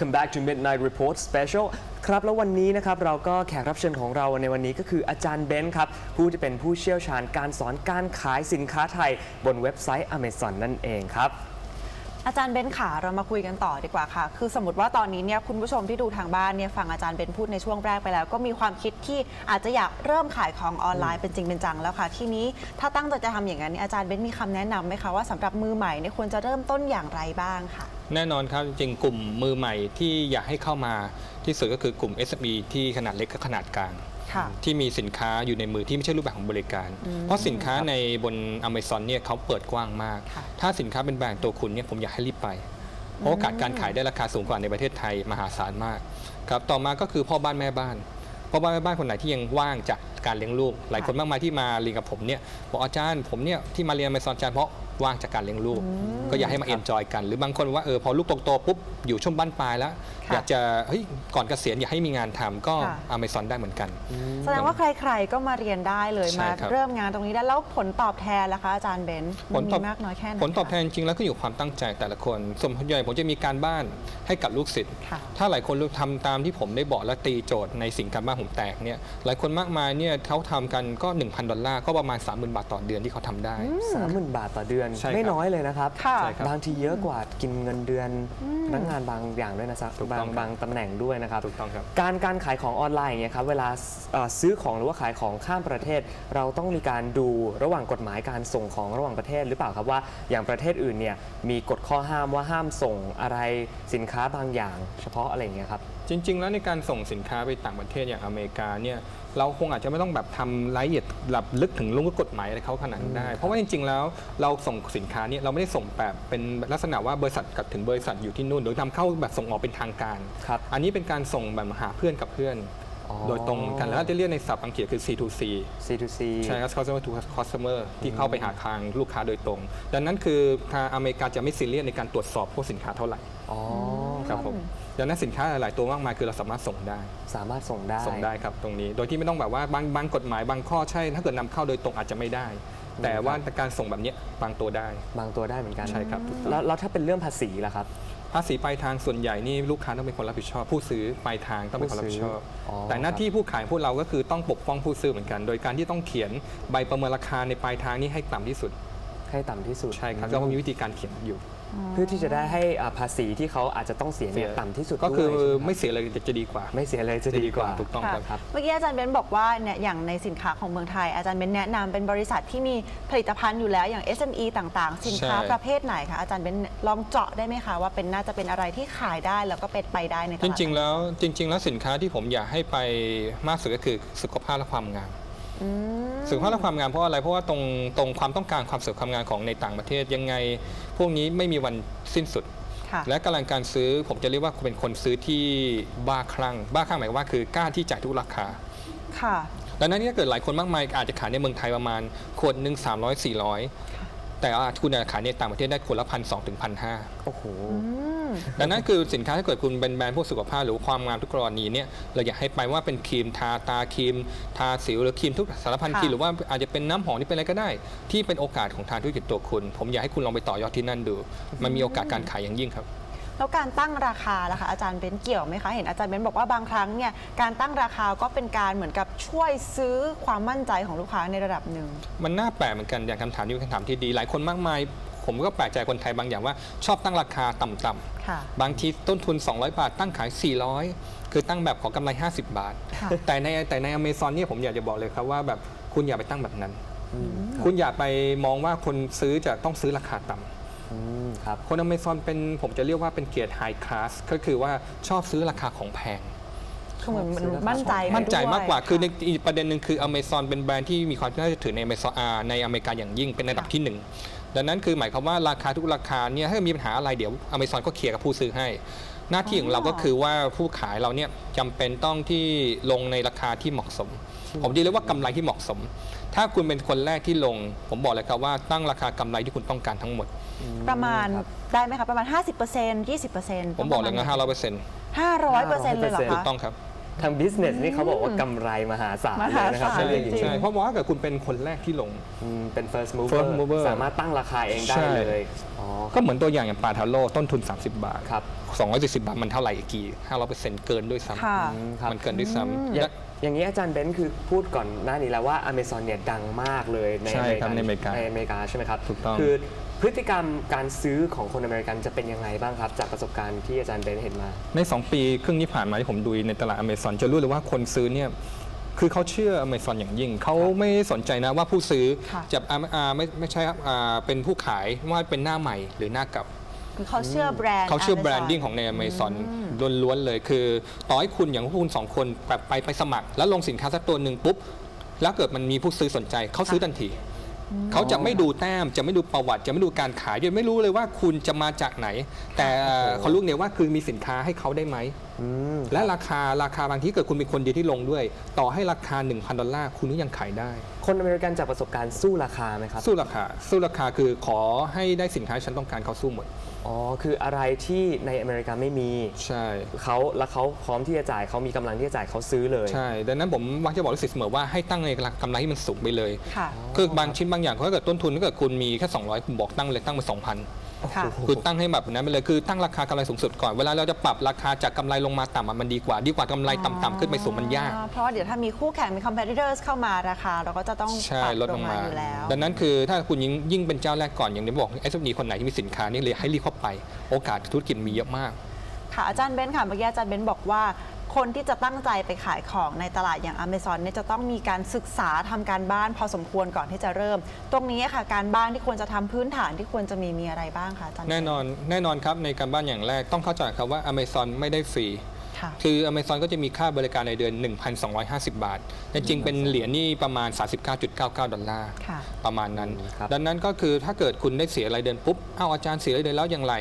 Welcome back to Midnight Report Special ครับแล้ววันนี้นะครับเราก็แขกรับเชิญของเราในวันนี้ก็คืออาจารย์เบนซ์ครับ ผู้จะเป็นผู้เชี่ยวชาญการสอนการขายสินค้าไทย บนเว็บไซต์ Amazon นั่นเองครับ อาจารย์เบนขาเรามาคุยกันต่อดีกว่าค่ะ คือสมมติว่าตอนนี้เนี่ยคุณผู้ชมที่ดูทางบ้านเนี่ยฟังอาจารย์เบนพูดในช่วงแรกไปแล้ว ก็มีความคิดที่อาจจะอยากเริ่มขายของออนไลน์เป็นจริงเป็นจังแล้วค่ะ ที่นี้ถ้าตั้งใจจะทำอย่างนั้นเนี่ยอาจารย์เบนมีคำแนะนำไหมคะว่าสำหรับมือใหม่เนี่ยควรจะเริ่มต้นอย่างไรบ้างค่ะ แน่นอนครับจริงๆกลุ่มมือใหม่ที่อยากให้เข้ามาที่สุดก็คือกลุ่ม SME ที่ขนาดเล็กกับขนาดกลางค่ะ ที่มีสินค้าอยู่ในมือที่ไม่ใช่รูปแบบของบริการเพราะสินค้าในบน Amazon เนี่ยเขาเปิดกว้างมาก ค่ะ ถ้าสินค้าเป็นแบรนด์ตัวคุณเนี่ยผมอยากให้รีบไป เพราะโอกาสการขายได้ราคาสูงกว่าในประเทศไทยมหาศาลมากครับต่อมาก็คือพ่อบ้านแม่บ้านพ่อบ้านแม่บ้านคนไหนที่ยังว่างจากการเลี้ยงลูก หลายคนมากมายที่มาเรียนกับผมเนี่ยบอกอาจารย์ผมเนี่ยที่มาเรียน Amazon อาจารย์เพราะว่างจากการเลี้ยงลูก ก็อยากให้มาเอนจอยกัน หรือบางคนว่าเออพอลูกโตๆปุ๊บอยู่ช่วงบ้านปลายแล้วค่ะอยากจะเฮ้ยก่อนเกษียณอยากให้มีงานทำก็ค่ะ Amazon ได้เหมือนกัน แสดงว่าใครๆก็มาเรียนได้เลยใช่มาครับเริ่มงานตรงนี้ได้แล้วผลตอบแทนล่ะคะอาจารย์เบนผลตอบมีมากน้อยแค่ไหนผลตอบแทคะนจริงๆแล้วก็อยู่ความตั้งใจแต่ละคนส่วนใหญ่ผมจะมีการบ้านให้กับลูกศิษย์ค่ะถ้าหลายคนทำตามที่ผมได้บอกและตีโจทย์ในสิ่งการบ้านผมแตกเนี่ยหลายคนมากมายเนี่ยเขาทำกันก็ 1,000 ดอลลาร์ก็ประมาณ 30,000 บาทต่อเดือนที่เขาทำได้30,000บาทต่อเดือน ใช่ครับไม่น้อยเลยนะครับ ค่ะใช่ครับบางทีเยอะกว่ากินเงินเดือนพนักงานบางอย่างด้วยนะครับถูกบาต้องงครับ บางตำแหน่งด้วยนะครับ ถูกต้องครับ การการขายของออนไลน์อย่างเงี้ยครับเวลาเอ่อซื้อของหรือว่าขายของข้ามประเทศ เราต้องมีการดูระหว่างกฎหมายการส่งของระหว่างประเทศหรือเปล่าครับว่าอย่างประเทศอื่นเนี่ยมีกฎข้อห้ามว่าห้ามส่งอะไรสินค้าบางอย่าง เฉพาะอะไรอย่างเงี้ยครับ จริง ๆ แล้วในการส่งสินค้าไปต่างประเทศอย่างอเมริกาเนี่ยเราคงอาจจะไม่ต้องแบบทำรายละเอียดแบบลึกถึงลงกฎหมายอะไรเขาขนาดนั้นได้ เพราะว่าจริง ๆ แล้วเราส่งสินค้าเนี่ยเราไม่ได้ส่งแบบเป็นลักษณะว่าบริษัทกับถึงบริษัทอยู่ที่นู่นหรือทำเข้าแบบส่งออกเป็นทางการครับอันนี้เป็นการส่งแบบหาเพื่อนกับเพื่อนอ๋อโดยตรงกันแล้วจะเรียกในศัพท์อังกฤษคือ C2C C2C ใช่ครับ customer to customer ที่เข้าไปหาทางลูกค้าโดยตรง ดังนั้นคือทางอเมริกาจะไม่ซีเรียสในการตรวจสอบพวกสินค้าเท่าไหร่ อ๋อครับผมดังนั้นสินค้าหลาย ๆ ตัวมากมายคือเราสามารถส่งได้ สามารถส่งได้ส่งได้ครับตรงนี้ โดยที่ไม่ต้องแบบว่าบางบางกฎหมายบางข้อใช่ ถ้าเกิดนำเข้าโดยตรงอาจจะไม่ได้ แต่ว่าการส่งแบบเนี้ยบางตัวได้ บางตัวได้เหมือนกันใช่ครับถูกต้องแล้วแล้วถ้าเป็นเรื่องภาษีล่ะครับ ภาษีปลายทางส่วนใหญ่นี่ลูกค้าต้องเป็นคนรับผิดชอบ ผู้ซื้อปลายทางต้องเป็นคนรับผิดชอบ ผู้ซื้ออ๋อ แต่หน้าที่ผู้ขายพวกเราก็คือต้องปกป้องผู้ซื้อเหมือนกัน โดยการที่ต้องเขียนใบประเมินราคาในปลายทางนี่ให้ต่ำที่สุด ให้ต่ำที่สุดใช่ครับก็มีวิธีการเขียนอยู่ เพื่อที่จะได้ให้อ่าภาษีที่เขาอาจจะต้องเสียเนี่ยต่ำที่สุดก็คือด้วยใช่หไม่รับเสียเลยจะดีกว่า ไม่เสียเลยจะดีกว่า ถูกต้องค่ะครับครับ เมื่อกี้อาจารย์เบนบอกว่าเนี่ยอย่างในสินค้าของเมืองไทย อาจารย์เบนแนะนำเป็นบริษัทที่มีผลิตภัณฑ์อยู่แล้วอย่าง SME ต่างๆ สินค้าใช่ ประเภทไหนคะอาจารย์เบนลองเจาะได้ไหมคะว่าเป็นน่าจะเป็นอะไรที่ขายได้แล้วก็เป็นไปได้ในตจลาดริง ๆ แล้วจริง ๆ แล้วสินค้าที่ผมอยากให้ไปมากสุดก็คือสุขภาพและความงาม อืม สุขภาพและความงามเพราะอะไร เพราะว่าตรงตรงความต้องการความสวยความงามของในต่างประเทศยังไง พวกนี้ไม่มีวันสิ้นสุด ค่ะและกำลังการซื้อผมจะเรียกว่าเป็นคนซื้อที่บ้าคลั่งบ้าคลั่งหมายความว่าคือกล้าที่จ่ายทุกราคา ค่ะ ดังนั้นถ้าเกิดหลายคนมากมายอาจจะขายในเมืองไทยประมาณขวดหนึ่ง300 400 แต่ว่าคุณอาจจะขายในต่างประเทศได้ขวดละพันสองถึงพันห้าโอ้โหดังนั้นคือสินค้าถ้าเกิดคุณเป็นแบรนด์พวกสุขภาพหรือความงามทุกกรณีเนี่ยเราอยากให้ไปว่าเป็นครีมทาตาครีม ทาสิวหรือครีมทุกสารพันค่ะครีมหรือว่าอาจจะเป็นน้ำหอมที่เป็นอะไรก็ได้ ที่เป็นโอกาสของทางธุรกิจตัวคุณ ผมอยากให้คุณลองไปต่อยอดที่นั่นดู มันมีโอกาสการขายอย่างยิ่งครับ แล้วการตั้งราคาล่ะคะอาจารย์เบนเกี่ยวไหมคะเห็นอาจารย์เบนบอกว่าบางครั้งเนี่ยการตั้งราคาก็เป็นการเหมือนกับช่วยซื้อความมั่นใจของลูกค้าในระดับหนึ่ง มันน่าแปลกเหมือนกันอย่างคำถามนี้เป็นคำถามที่ดี หลายคนมากมาย ผมก็แปลกใจคนไทยบางอย่างว่าชอบตั้งราคาต่ำๆค่ะบางทีต้นทุน 200 บาท ตั้งขาย 400 คือตั้งแบบขอกำไร 50 บาท ค่ะ แต่ในแต่ในอเมซอนเนี่ยผมอยากจะบอกเลยครับว่าแบบคุณอย่าไปตั้งแบบนั้น คุณอย่าไปมองว่าคนซื้อจะต้องซื้อราคาต่ำ อืมครับคนอเมซอนเป็นผมจะเรียกว่าเป็นเกียรติไฮคลาสก็คือว่าชอบซื้อราคาของแพง คือเหมือนมันซื้อราคามั่นใจมั่นใจด้วยมากกว่าคือในะอีกประเด็นหนึ่งคืออเมซอนเป็นแบรนด์ที่มีความน่าจะถือในอเมซอนในอเมริกาอย่างยิ่งเป็นระดับค่ะที่หนึ่งดังนั้นคือหมายความว่าราคาทุกราคาเนี่ยถ้ามีปัญหาอะไรเดี๋ยวอเมซอนก็เคลียร์กับผู้ซื้อให้ หน้าที่ของเราก็คือว่าผู้ขายเราเนี่ยจำเป็นต้องที่ลงในราคาที่เหมาะสม ผมจะเรียกว่ากำไรที่เหมาะสม ถ้าคุณเป็นคนแรกที่ลง ผมบอกเลยครับว่าตั้งราคากำไรที่คุณต้องการทั้งหมด ประมาณครับได้ไหมคะประมาณ 50% 20%ผมบอกเลยนะห้าร้อยเปอร์เซ็นต์500%เลยเหรอ500%ถูกคะต้องครับทาง business นี่เขาบอกว่ากำไรมหาศาลมเลหายนะครับศาลใช่ใช่จริงใช่เพราะว่าถ้าเกิดคุณเป็นคนแรกที่ลงๆอืมเป็น first mover, First mover สามารถตั้งราคาเองได้ใช่เลยอ๋อก็เหมือนตัวอย่างอย่างปาทาโร่ต้นทุน 30 บาทครับ270 บาทมันเท่าไหร่อีกกี่500%เกินด้วยซ้ค่ะอืมครับำมันเกินด้วยซ้ำ อย่าและงอย่างนี้อาจารย์เบนซ์คือพูดก่อนหน้านี้แล้วว่า Amazon เนี่ยดังมากเลยในใช่ครับในอเมริกาในอเมริกาใช่ไหมครับถูกต้อง คือพฤติกรรมการซื้อของคนอเมริกันจะเป็นยังไงบ้างครับ จากประสบการณ์ที่อาจารย์เบนซ์เห็นมา ใน 2 ปีครึ่งที่ผ่านมาที่ผมดูในตลาดอเมซอนจะรู้เลยว่าคนซื้อเนี่ยคือเขาเชื่ออเมซอนอย่างยิ่ง เขาไม่สนใจนะว่าผู้ซื้อค่ะ จะอ่าอ่าไม่ไม่ใช่ครับอ่าเป็นผู้ขายว่าเป็นหน้าใหม่หรือหน้าเก่า คือเขาเชื่อแบรนด์ เขาเชื่อ Amazon แบรนดิ้งของในอเมซอนล้วนๆเลยคือต่อให้คุณอย่างพวกคุณสองคนแบบไปไปสมัคร แล้วลงสินค้าสักตัวหนึ่งปุ๊บ แล้วเกิดมันมีผู้ซื้อสนใจ เขาซื้อทันที เขาจะไม่ดูแต้มจะไม่ดูประวัติ จะไม่ดูการขายจะไม่รู้เลยว่าคุณจะมาจากไหน แต่เขารู้เนี่ยว่าคือมีสินค้าให้เขาได้ไหม อืม และราคาราคาบางที่เกิดคุณเป็นคนเดียวที่ลงด้วย ต่อให้ราคา 1,000 ดอลลาร์คุณก็ยังขายได้ คนอเมริกันจากประสบการณ์สู้ราคาไหมครับสู้ราคา สู้ราคาคือขอให้ได้สินค้าที่ฉันต้องการเขาสู้หมด อ๋อคืออะไรที่ในอเมริกาไม่มีใช่ เขาแล้วเขาพร้อมที่จะจ่ายเขามีกำลังที่จะจ่ายเขาซื้อเลยใช่ ดังนั้นผมมักจะบอกลูกศิษย์เสมอว่าให้ตั้งในกำไรที่มันสูงไปเลย ค่ะ คือบางชิ้นบางอย่างถ้าเกิดต้นทุนถ้าเกิดคุณมีแค่ 200ผมบอกตั้งเลยตั้งไป2,000 ค่ะ คือตั้งให้แบบนั้นไปเลยคือตั้งราคากำไรสูงสุดก่อนเวลาเราจะปรับราคาจากกำไรลงมาต่ำอะมันดีกว่า ดีกว่ากำไรต่ำๆขึ้นไปสูงมันยากอ๋อเพราะว่าเดี๋ยวถ้ามีคู่แข่งมี competitors เข้ามาราคา เราก็จะต้องใช่ปรับลดลลงงมามาอยู่แล้ว ดังนั้นคือถ้าคุณยิ่งยิ่งเป็นเจ้าแรกก่อนอย่างที่บอกไอ้สนีคนไหนที่มีสินค้านี่เลยให้รีบเข้าไป โอกาสธุรกิจมีเยอะมาก ค่ะอาจารย์เบนซ์ค่ะเมื่อกี้อาจารย์เบนซ์บอกว่า คนที่จะตั้งใจไปขายของในตลาดอย่าง Amazon เนี่ยจะต้องมีการศึกษาทำการบ้านพอสมควรก่อนที่จะเริ่ม ตรงนี้ค่ะ การบ้านที่ควรจะทำพื้นฐานที่ควรจะมีมีอะไรบ้างคะอาจารย์ แน่นอนแน่นอนครับในการบ้านอย่างแรกต้องเข้าใจครับว่า Amazon ไม่ได้ฟรี ค่ะคือ Amazon ก็จะมีค่าบริการในเดือน 1,250 บาทแต่จริงเป็นเหรียญนี่ประมาณ 39.99 ดอลลาร์ ค่ะ ประมาณนั้น ครับ ดังนั้นก็คือถ้าเกิดคุณได้เสียรายเดือนปุ๊บ เอ้าอาจารย์เสียรายเดือนแล้วอย่างไร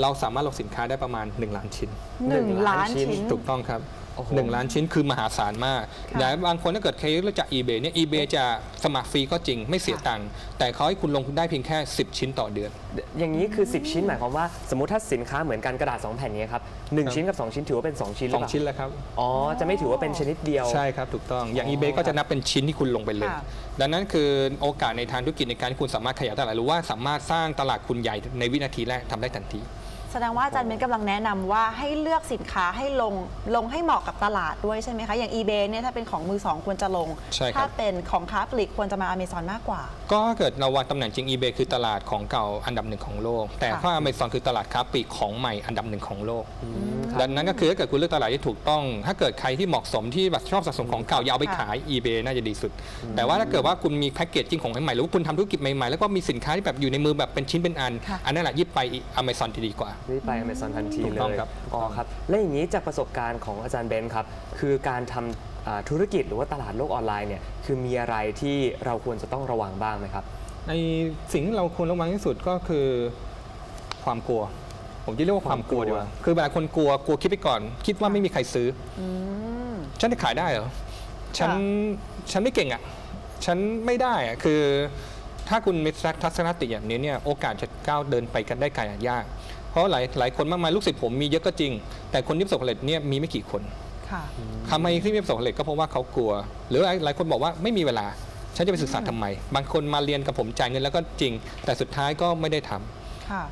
เราสามารถลงสินค้าได้ประมาณ 1 ล้านชิ้น หนึ่งล้านชิ้น ถูกต้องครับโอ้โหหนึ่งล้านชิ้นคือมหาศาลมากค่ะแต่บางคนถ้าเกิดใครรู้จัก eBay เนี่ย eBay จะสมัครฟรีก็จริงไม่เสียค่ะตังค์แต่เขาให้คุณลงทุนได้เพียงแค่ 10 ชิ้นต่อเดือน อย่างนี้คือ 10 ชิ้นหมายความว่าสมมติถ้าสินค้าเหมือนกันกระดาษ 2 แผ่นนี้ครับหนึ่งครับชิ้นกับ 2 ชิ้นถือว่าเป็น 2 ชิ้นหรือสองเปล่าชิ้นแล้วครับ อ๋อ จะไม่ถือว่าเป็นชนิดเดียว ใช่ครับ ถูกต้องอย่างอ๋อ eBay ก็จะนับเป็นชิ้นที่คุณลงไปเลย ค่ะ ดังนั้นคือโอกาสในทางธุรกิจในการที่คุณสามารถขยายตลาดหรือว่าสามารถสร้างตลาดคุณใหญ่ในวินาทีแรกทำได้ทันที แสดงว่าอาจารย์เบนซ์กำลังแนะนำว่าให้เลือกสินค้าให้ลงลงให้เหมาะกับตลาดด้วยใช่ไหมคะ อย่าง eBay เนี่ยถ้าเป็นของมือสองควรจะลง ใช่ครับ ถ้าเป็นของค้าปลีกควรจะมา Amazon มากกว่า ก็ถ้าเกิดเราวางตำแหน่งจริง eBay คือตลาดของเก่าอันดับหนึ่งของโลก แต่ค่ะ ถ้า Amazon คือตลาดค้าปลีกของใหม่อันดับหนึ่งของโลกครับดังนั้นก็คือถ้าเกิดคุณเลือกตลาดที่ถูกต้อง ถ้าเกิดใครที่เหมาะสมที่แบบชอบสะสมของเก่าอยาเอาไปค่ะ ขาย eBay น่าจะดีสุด แต่ว่าถ้าเกิดว่าคุณมีแพ็กเกจจิ้งของใหม่ๆหรือว่าคุณทำธุรกิจใหม่ๆแล้วก็มีสินค้าที่แบบอยู่ในมือแบบเป็นชิ้นเป็นอันค่ะอันนั้นแหละยิบไป Amazon จะดีกว่ารีบไป Amazon ทันทีถูกเลต้องยครับ อ๋อครับ และอย่างนี้จากประสบการณ์ของอาจารย์เบนซ์ครับ คือการทำอ่าธุรกิจหรือว่าตลาดโลกออนไลน์เนี่ยคือมีอะไรที่เราควรจะต้องระวังบ้างไหมครับ ในสิ่งที่เราควรระวังที่สุดก็คือความกลัว ผมจะเรียกว่าความกลัวดีกว่าคือเวลาคนกลัวกลัวคิดไปก่อน คิดว่าไม่มีใครซื้ออฉันจะขายได้เหรอ ฉัน ฉันไม่เก่งอะ ฉันไม่ได้อะ คือ ถ้าคุณมีทัศนคติอย่างนี้เนี่ย โอกาสจะก้าวเดินไปกันได้ไกลอะยาก เพราะหลายหลายคนมากมายลูกศิษย์ผมมีเยอะก็จริง แต่คนที่ประสบความสำเร็จเนี่ยมีไม่กี่คนค่ะ ทำไมที่ไม่ประสบความสำเร็จก็เพราะว่าเขากลัว หรือหลายหลายคนบอกว่าไม่มีเวลา ฉันจะไปศึกษาทำไม บางคนมาเรียนกับผมจ่ายเงินแล้วก็จริง แต่สุดท้ายก็ไม่ได้ทำ ค่ะ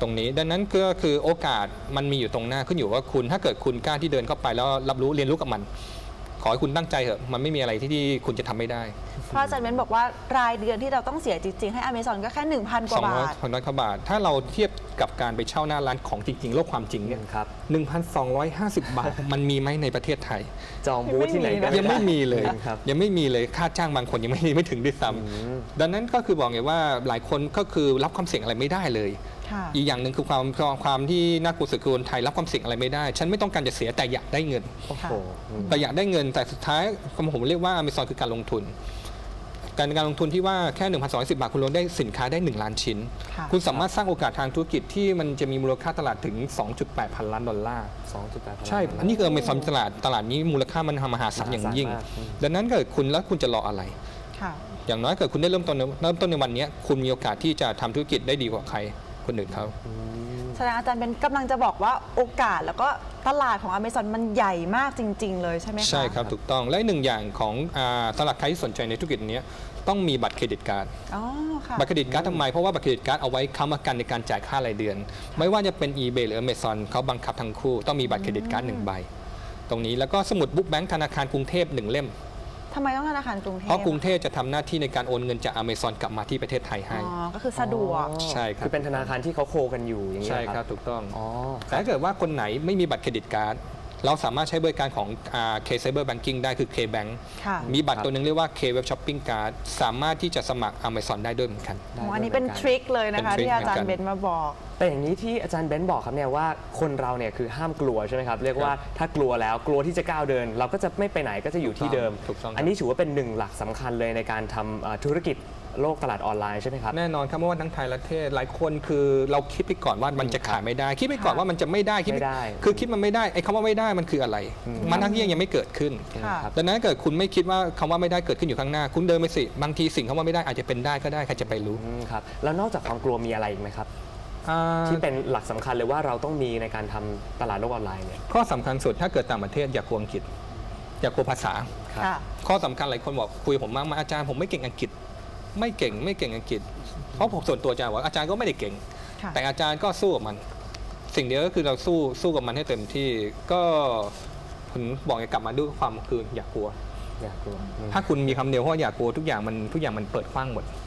ตรงนี้ดังนั้นก็คือโอกาสมันมีอยู่ตรงหน้าขึ้นอยู่ว่าคุณถ้าเกิดคุณกล้าที่เดินเข้าไปแล้วรับรู้เรียนรู้กับมัน ขอให้คุณตั้งใจเถอะมันไม่มีอะไรที่ที่คุณจะทำไม่ได้เพราะอาจารย์เบนซ์บอกว่ารายเดือนที่เราต้องเสียจริง ๆ ให้ Amazon ก็แค่ 1,000 กว่าบาท 200 200กว่าบาท ถ้าเราเทียบกับการไปเช่าหน้าร้านของจริง ๆ โลกความจริงเนี่ยครับ 1,250 บาท มันมีไหมในประเทศไทย จองบูธที่ไหนก็ยังไม่มีเลย ครับ ยังไม่มีเลยค่าจ้างบางคนยังไม่ไม่ถึงด้วยซ้ำดังนั้นก็คือบอกไงว่าหลายคนก็คือรับความเสี่ยงอะไรไม่ได้เลย ค่ะ อีกอย่างหนึ่งคือความความความที่น่ากลัวสุดคือคนไทยรับความเสี่ยงอะไรไม่ได้ ฉันไม่ต้องการจะเสียแต่อยากได้เงิน โอ้โหอืม แต่อยากได้เงินแต่สุดท้ายผมเรียกว่า Amazon คือการลงทุน การการลงทุนที่ว่าแค่ 1,210 บาท คุณลงได้สินค้าได้ 1 ล้านชิ้น ค่ะ คุณสามารถสร้างโอกาสทางธุรกิจที่มันจะมีมูลค่าตลาดถึง 2.8 พันล้านดอลลาร์2.8ใช่ อันนี้คือ Amazon ตลาดตลาดนี้มูลค่ามันมหาศาลอย่างยิ่ง มหาศาลมากอืมดังนั้นเกิดคุณแล้วคุณจะรออะไร ค่ะ อย่างน้อยเกิดคุณได้เริ่มต้นในเริ่มต้นในวันนี้คุณมีโอกาสที่จะทำธุรกิจได้ดีกว่าใคร คนอื่นเขา แสดงอาจารย์เป็นกำลังจะบอกว่าโอกาสแล้วก็ตลาดของอเมซอนมันใหญ่มากจริง ๆ เลยใช่ไหมคะ ใช่ครับ ถูกต้อง และอีกหนึ่งอย่างของอาสำหรับใครที่สนใจในธุรกิจเนี้ยต้องมีบัตรเครดิตการ์ด อ๋อค่ะ บัตรเครดิตการ์ดทำไม เพราะว่าบัตรเครดิตการ์ดเอาไว้ค้ำประกันในการจ่ายค่ารายเดือน ไม่ว่าจะเป็น eBay หรือ Amazon เขาบังคับทั้งคู่ ต้องมีบัตรเครดิตการ์ดหนึ่งใบ ตรงนี้แล้วก็สมุดบุ๊กแบงค์ธนาคารกรุงเทพหนึ่งเล่ม ทำไมต้องธนาคารกรุงเทพเพราะกรุงเทพจะทำหน้าที่ในการโอนเงินจาก Amazon กลับมาที่ประเทศไทยให้ อ๋อ ก็คือสะดวก ใช่ครับ คือเป็นธนาคารที่เขาโคกันอยู่อย่างนี้ยใช่ครับถูกต้อง อ๋อ แต่ถ้าเกิดว่าคนไหนไม่มีบัตรเครดิตการ์ด เราสามารถใช้บริการของอ่า K Cyber Banking ได้คือ K Bank ค่ะมีบัตรครับตัวหนึงเรียกว่า K Web Shopping Card สามารถที่จะสมัคร Amazon ได้ด้วยเหมือนกันได้อ๋ออันนี้ด้วยเป็นหมืกัทริคเลยนะคะเป็นทริคที่อาจารเหมือนกันย์เบนมาบอกแต่อย่างนี้ที่อาจารย์เบนซ์บอกครับเนี่ยว่าคนเราเนี่ยคือห้ามกลัวใช่ไหมครับเรียกว่าถ้ากลัวแล้วกลัวที่จะก้าวเดิน เราก็จะไม่ไปไหนก็จะอยู่ที่เดิมถูกต้องครับอันนี้ถือว่าเป็นหนึ่งหลักสำคัญเลยในการทำอ่าธุรกิจ โลกตลาดออนไลน์ใช่ไหมครับ แน่นอนครับเพราะว่าทั้งไทยและเทศหลายคนคือเราคิดไปก่อนว่ามันจะขายไม่ได้ คิดไปก่อนว่ามันจะไม่ได้คิไม่ได้ คือคิดมันไม่ได้ไอ้คำว่าไม่ได้มันคืออะไร มันทั้งที่ยังไม่เกิดขึ้นค่ะครับดังนั้นถ้าเกิดคุณไม่คิดว่าคำว่าไม่ได้เกิดขึ้นอยู่ข้างหน้า คุณเดินไปสิบางทีสิ่งคำว่าไม่ได้อาจจะเป็นได้ก็ได้ใครจะไปรู้อืมครับแล้วนอกจากความกลัวมีอะไรอีกไหมครับอ่าที่เป็นหลักสำคัญเลยว่าเราต้องมีในการทำตลาดโลกออนไลน์เนี่ยข้อสำคัญสุดถ้าเกิดต่างประเทศอย่ากลัวอังกฤษอย่ากลัวภาษาครับค่ะข้อสำคัญหลายคนบอกคุยกับผมมากมาอาจารย์ผมไม่เก่งอังกฤษ ไม่เก่งไม่เก่งอังกฤษ เพราะผมส่วนตัวอาจารย์ว่าอาจารย์ก็ไม่ได้เก่ง ค่ะแต่อาจารย์ก็สู้กับมัน สิ่งเดียวก็คือเราสู้สู้กับมันให้เต็มที่ก็ผมบอกอย่ากลับมาด้วยความคืออย่ากลัว อยากกลัวอืมถ้าคุณมีคำเดียวว่าอย่ากลัวทุกอย่างมันทุกอย่างมันเปิดกว้างหมดอืม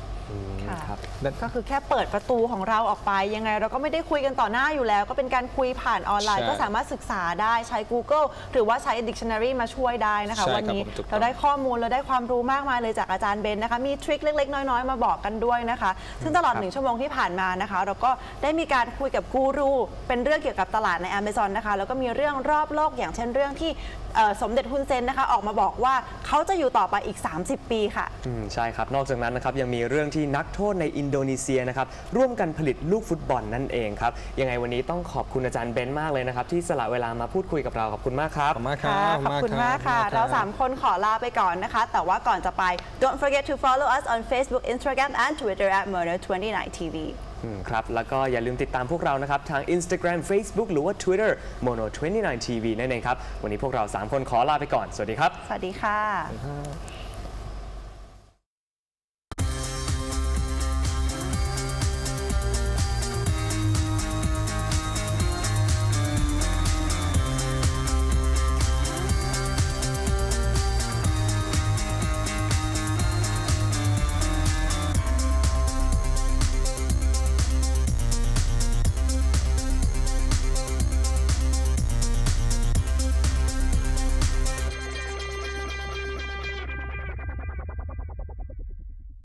ค่ะครับ ก็คือแค่เปิดประตูของเราออกไปยังไง เราก็ไม่ได้คุยกันต่อหน้าอยู่แล้ว ก็เป็นการคุยผ่านออนไลน์ ใช่ก็สามารถศึกษาได้ใช้ Google หรือว่าใช้ Dictionary มาช่วยได้นะคะ ใช่ครับวันนี้ผมถูกต้อง เราได้ข้อมูลเราได้ความรู้มากมายเลยจากอาจารย์เบนนะคะมีทริคเล็ก ๆ น้อย ๆ มาบอกกันด้วยนะคะ ซึ่งตลอดครับหนึ่งชั่วโมงที่ผ่านมานะคะ เราก็ได้มีการคุยกับกูรูเป็นเรื่องเกี่ยวกับตลาดใน Amazon นะคะแล้วก็มีเรื่องรอบโลกอย่างเช่นเรื่องที่เอ่อสมเด็จฮุนเซนนะคะออกมาบอกว่าเขาจะอยู่ต่อไปอีก 30 ปีค่ะ อืมใช่ครับ นอกจากนั้นนะครับยังมีเรื่องที่นักโทษในอินโดนีเซียนะครับร่วมกันผลิตลูกฟุตบอลนั่นเองครับยังไงวันนี้ต้องขอบคุณอาจารย์เบนซ์มากเลยนะครับที่สละเวลามาพูดคุยกับเราขอบคุณมากครับ ขอบคุณมากครัค่ะบขอบคุณมากค่ะขอบณเราบ3คนขอลาไปก่อนนะคะ แต่ว่าก่อนจะไป don't forget to follow us on Facebook Instagram and Twitter at Murder 29 TV อืม ครับ แล้วก็อย่าลืมติดตามพวกเรานะครับ ทาง Instagram Facebook หรือว่า Twitter Mono 29 TV นั่นเองครับ วันนี้พวกเรา 3 คนขอลาไปก่อน สวัสดีครับ สวัสดีค่ะ